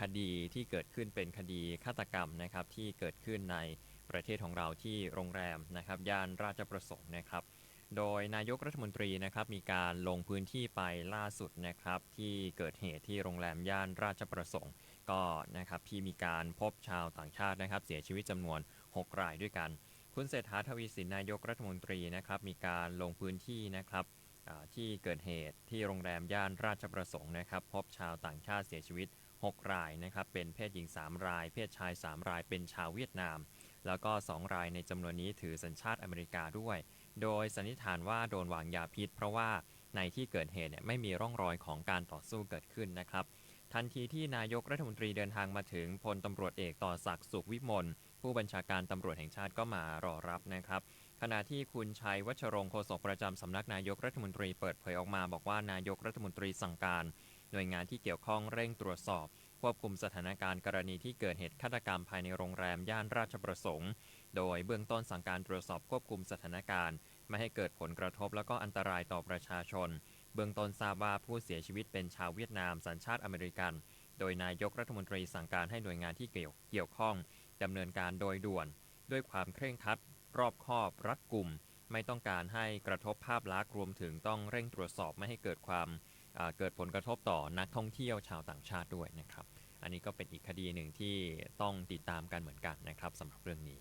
คดีที่เกิดขึ้นเป็นคดีฆาตกรรมนะครับที่เกิดขึ้นในประเทศของเราที่โรงแรมนะครับย่านราชประสงค์นะครับ โดยนายกรัฐมนตรีนะครับมีการลงพื้นที่ไปล่าสุดนะครับที่เกิดเหตุที่โรงแรมย่านราชประสงค์ ก็นะครับที่มีการพบชาวต่างชาตินะครับ เสียชีวิตจำนวน 6 รายด้วยกัน คุณเศรษฐาทวีสินนายกรัฐมนตรีนะครับมีการลงพื้นที่นะครับที่เกิดเหตุที่โรงแรมย่านราชประสงค์นะครับ พบชาวต่างชาติเสียชีวิต 6 รายนะครับ เป็นเพศหญิง 3 ราย เพศชาย 3 ราย เป็นชาวเวียดนาม แล้วก็ 2 รายในจำนวนนี้ถือสัญชาติอเมริกาด้วย โดยสันนิษฐานว่าโดนวางยาพิษ เพราะว่าในที่เกิดเหตุเนี่ยไม่มีร่องรอยของการต่อสู้เกิดขึ้นนะครับ ทันทีที่นายกรัฐมนตรีเดินทางมาถึงพลตำรวจเอกต่อศักดิ์สุขวิมลผู้บัญชาการตำรวจแห่งชาติก็มารอรับนะครับขณะที่คุณชัยวัชรงค์โฆษกประจำสำนักนายกรัฐมนตรีเปิดเผยออกมา บอกว่านายกรัฐมนตรีสั่งการ หน่วยงานที่เกี่ยวข้องเร่งตรวจสอบ ควบคุมสถานการณ์กรณีที่เกิดเหตุฆาตกรรมภายในโรงแรมย่านราชประสงค์ โดยเบื้องต้นสั่งการตรวจสอบควบคุมสถานการณ์ ไม่ให้เกิดผลกระทบแล้วก็อันตรายต่อประชาชน เบื้องต้นทราบว่าผู้เสียชีวิตเป็นชาวเวียดนามสัญชาติอเมริกัน โดยนายกรัฐมนตรีสั่งการให้หน่วยงานที่เกี่ยวเกี่ยวข้องดำเนินการโดยด่วน ด้วยความเคร่งครัด รอบคอบรัดกุม ไม่ต้องการให้กระทบภาพลักษณ์รวมถึงต้องเร่งตรวจสอบไม่ให้เกิดความ เกิดผลกระทบต่อนักท่องเที่ยวชาวต่างชาติด้วยนะครับ อันนี้ก็เป็นอีกคดีหนึ่งที่ต้องติดตามกันเหมือนกันนะครับสำหรับเรื่องนี้